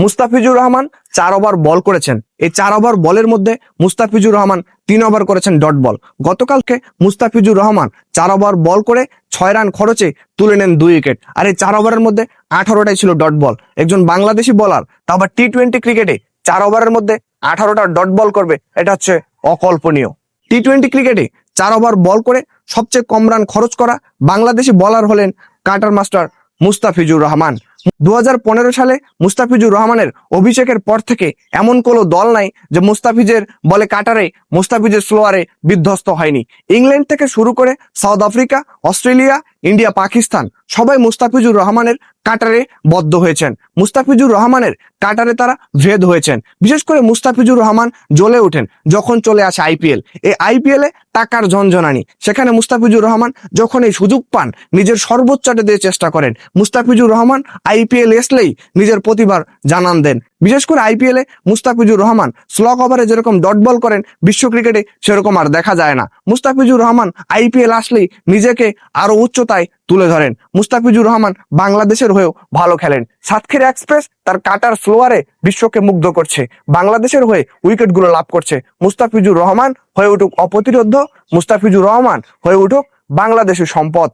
মুস্তাফিজুর রহমান চার ওভার বল করেছেন। এই চার ওভার বলের মধ্যে মুস্তাফিজুর রহমান তিন ওভার করেছেন ডট বল। গতকালকে মুস্তাফিজুর রহমান চার ওভার বল করে ছয় রান খরচে তুলে নেন দুই উইকেট। আর এই চার ওভারের মধ্যে আঠারোটাই ছিল ডট বল। একজন বাংলাদেশি বলার, তা আবার টি টোয়েন্টি ক্রিকেটে চার ওভারের মধ্যে আঠারোটা ডট বল করবে, এটা হচ্ছে অকল্পনীয়। টি টোয়েন্টি ক্রিকেটে চার ওভার বল করে সবচেয়ে কম রান খরচ করা বাংলাদেশি বলার হলেন কাটার মাস্টার মুস্তাফিজুর রহমান। দু হাজার পনেরো সালে মুস্তাফিজুর রহমানের অভিষেকের পর থেকে এমন কোনো দল নাই যে মুস্তাফিজের বলে কাটারে, মুস্তাফিজের স্লোয়ারে বিধ্বস্ত হয়নি। ইংল্যান্ড থেকে শুরু করে South Africa, Australia India, Pakistan, সবাই মুস্তাফিজুর রহমানের কাটারে বদ্ধ হয়েছেন। মুস্তাফিজুর রহমানের কাটারে তারা ভেদ হয়েছেন। বিশেষ করে মুস্তাফিজুর রহমান জ্বলে ওঠেন যখন চলে আসে আইপিএল। এই আইপিএলে টাকার ঝনঝনানি। সেখানে মুস্তাফিজুর রহমান যখন এই সুযোগ পান, নিজের সর্বোচ্চটা দিয়ে চেষ্টা করেন। মুস্তাফিজুর রহমান আইপিএল এসলেই নিজের প্রতিভার জানান দেন। বিশেষ করে আইপিএলে মুস্তাফিজুর রহমান স্লক ওভারে যেরকম ডট বল করেন, বিশ্ব ক্রিকেটে সেরকম আর দেখা যায় না। মুস্তাফিজুর রহমান আইপিএল আসলেই নিজেকে আরও আরও উচ্চতায় তুলে ধরেন। মুস্তাফিজুর রহমান বাংলাদেশের হয়েও ভালো খেলেন। সাতক্ষীর এক্সপ্রেস তার কাটার স্লোয়ারে বিশ্বকে মুগ্ধ করছে। বাংলাদেশের হয়ে উইকেটগুলো লাভ করছে মুস্তাফিজুর রহমান। হয়ে উঠুক অপ্রতিরোধ্য মুস্তাফিজুর রহমান হয়ে উঠুক বাংলাদেশের সম্পদ।